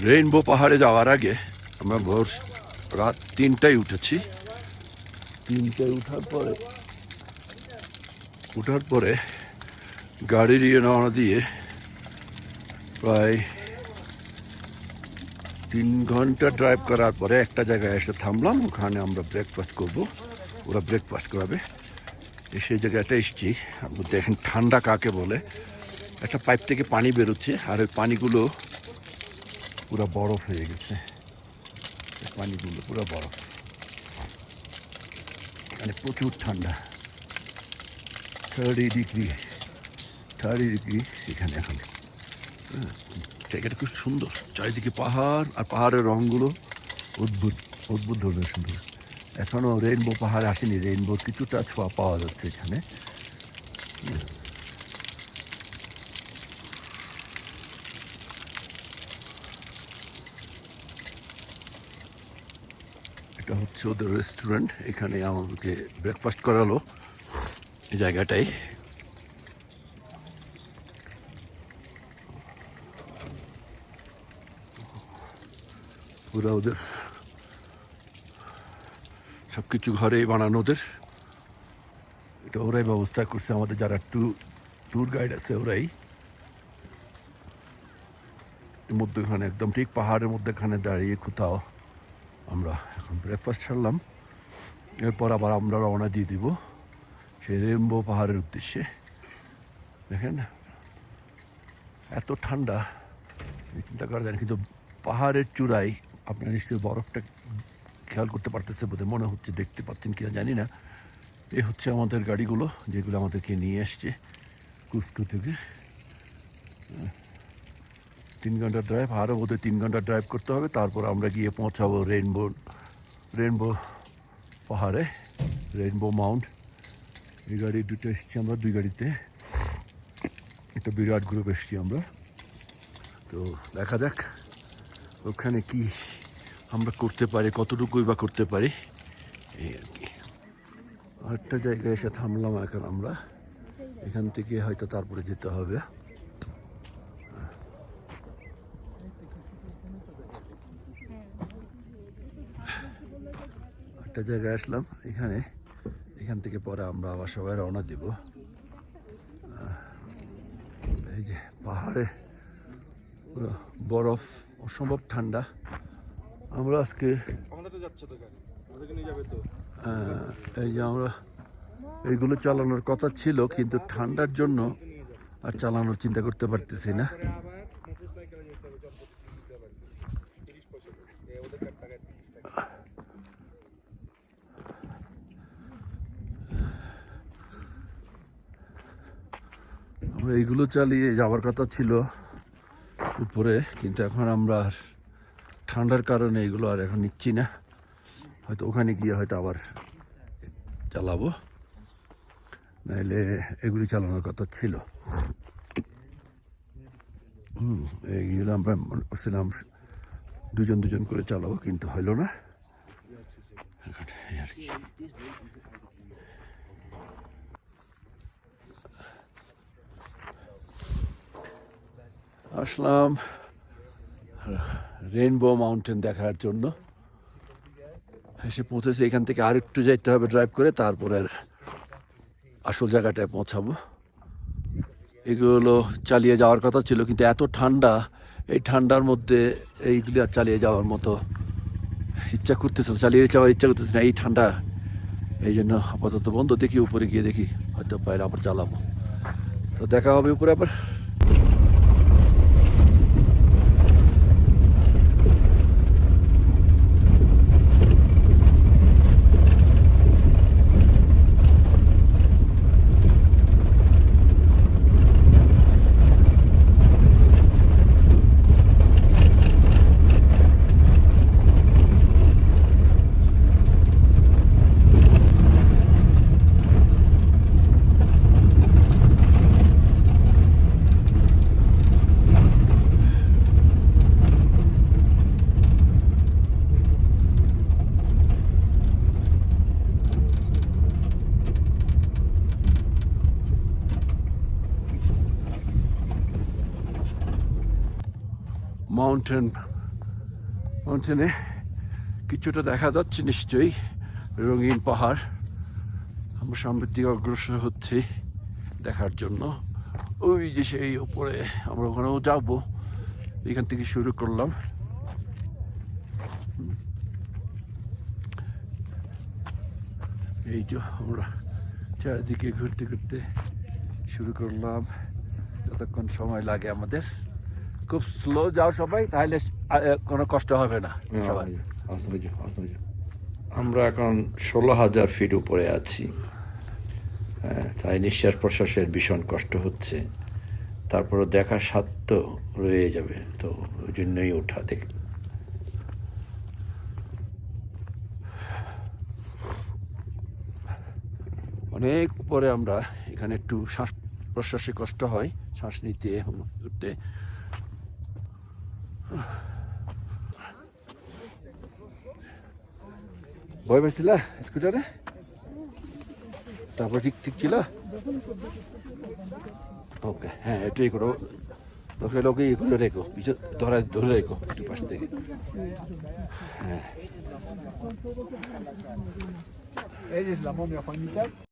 Rainbow পাহাড়ে যাওয়ার আগে আমরা ভোর রাত তিনটায় উঠেছি। তিনটায় উঠার পরে? উঠার পরে গাড়ি দিয়ে রওনা দিয়ে প্রায় তিন ঘণ্টা ড্রাইভ করার পরে একটা জায়গায় এসে থামলাম ওখানে আমরা ব্রেকফাস্ট করব। ওরা ব্রেকফাস্ট করাবে। সেই জায়গাটা এসেছি আপনি দেখেন ঠান্ডা কাকে বলে। একটা পাইপ থেকে পানি বেরোচ্ছে আর ওই পানিগুলো পুরো বরফ হয়ে গেছে। পানিগুলো পুরো বরফ। মানে প্রচুর ঠান্ডা। থার্টি ডিগ্রি থার্টি ডিগ্রি এখন। হ্যাঁ, জায়গাটা খুব সুন্দর। চারিদিকে পাহাড় আর পাহাড়ের রঙগুলো অদ্ভুত অদ্ভুত ধরনের সুন্দর। এখনও রেইনবো পাহাড় আসেনি রেইনবোর কিছুটা ছোঁয়া পাওয়া যাচ্ছে এখানে। এটা হচ্ছে ওদের রেস্টুরেন্ট এখানে আমাকে ব্রেকফাস্ট করালো এই জায়গাটায়। পুরো ওদের সব কিছু ঘরেই বানানো ওদের। এটা ওরাই ব্যবস্থা করছে, আমাদের যারা টু ট্যুর গাইড আছে ওরাই। মধ্যখানে একদম ঠিক পাহাড়ের মধ্যেখানে দাঁড়িয়ে কোথাও আমরা এখন ব্রেকফাস্ট ছাড়লাম। এরপর আবার আমরা রওনা দিয়ে দিব সেই রেমবো পাহাড়ের উদ্দেশ্যে। দেখেন, এত ঠান্ডা চিন্তা করা যায় কিন্তু পাহাড়ের চূড়ায় আপনার নিশ্চয়ই বরফটা খেয়াল করতে পারতেছে বোধহয় মনে হচ্ছে, দেখতে পাচ্ছেন কিনা জানি না। এই হচ্ছে আমাদের গাড়িগুলো, যেগুলো আমাদেরকে নিয়ে আসছে কুস্কু থেকে। তিন ঘণ্টা ড্রাইভ আরও বোধহয় তিন ঘণ্টা ড্রাইভ করতে হবে, তারপর আমরা গিয়ে পৌঁছাবো রেইনবো রেইনবো পাহাড়ে রেইনবো মাউন্ট এই গাড়ি দুটো এসেছি আমরা, দুই গাড়িতে। একটা বিরাট গ্রুপ এসেছি আমরা। তো দেখা যাক ওখানে কি আমরা করতে পারি, কতটুকুই বা করতে পারি। এই আর কি। আরেকটা জায়গায় এসে থামলাম এখন আমরা। এখান থেকে হয়তো তারপরে যেতে হবে। একটা জায়গায় আসলাম এখানে এখান থেকে পরে আমরা আবার সবাই রওনা দিব। এই যে পাহাড়ে বরফ অসম্ভব ঠান্ডা। আমরা আজকে এই যে আমরা এইগুলো চালানোর কথা ছিল কিন্তু ঠান্ডার জন্য আর চালানোর চিন্তা করতে পারতেছি না পরে আবার মোটর সাইকেলে যেতে হবে জনপ্রতি তিরিশ টাকা তিরিশ পয়সা করে এ ওদের কাছ টাকায় তিরিশ টাকা আমরা এইগুলো চালিয়ে যাওয়ার কথা ছিল উপরে, কিন্তু এখন আমরা ঠান্ডার কারণে এগুলো আর এখন নিচ্ছি না। হয়তো ওখানে গিয়ে হয়তো আবার চালাবো। নাইলে এগুলি চালানোর কথা ছিল। হুম, এইগুলো আমরা মনে করছিলাম দুজন দুজন করে চালাবো, কিন্তু হইল না। আর কি। আসলাম রেইনবো মাউন্টেন দেখার জন্য। এসে পৌঁছেছি এখান থেকে আর একটু যাইতে হবে ড্রাইভ করে তারপরে আসল জায়গাটায় পৌঁছাবো। এগুলো চালিয়ে যাওয়ার কথা ছিল কিন্তু এত ঠান্ডা এই ঠান্ডার মধ্যে এইগুলি আর চালিয়ে যাওয়ার মতো ইচ্ছা করতেছে না, চালিয়ে যাওয়ার ইচ্ছা করতেছে না এই ঠান্ডা। এই জন্য আপাতত বন্ধ দেখি উপরে গিয়ে দেখি হয়তো বাইরে আবার চালাবো তো দেখা হবে উপরে আবার। মাউন্টেন মাউন্টেনে কিছুটা দেখা যাচ্ছে নিশ্চয়ই, রঙিন পাহাড়। আমরা সামনের দিকে অগ্রসর হচ্ছি দেখার জন্য। ওই যে সেই উপরে আমরা ওখানেও যাব। এখান থেকে শুরু করলাম। এই যে আমরা চারিদিকে ঘুরতে ঘুরতে শুরু করলাম। যতক্ষণ সময় লাগে আমাদের। খুব স্লো যাও সবাই তাহলে কোনো কষ্ট হবে না আমরা এখন ষোলো হাজার ফিট উপরে আছি। তাই নিঃশ্বাস প্রশ্বাসের ভীষণ কষ্ট হচ্ছে। তারপরে দেখার স্বাদ তো রয়ে যাবে তো ওই জন্যই ওঠা দেখ অনেক পরে আমরা এখানে একটু শ্বাস প্রশ্বাসে কষ্ট হয় শ্বাস নিতে উঠতে। ভয় পাইছিল? স্কুটারে তারপর ঠিক ঠিক ছিল? ওকে হ্যাঁ এটাই করো। দরকার লোকে ইয়ে করে রেখো। পিছন ধরা ধরে রেখো একটু পাশ থেকে। Ella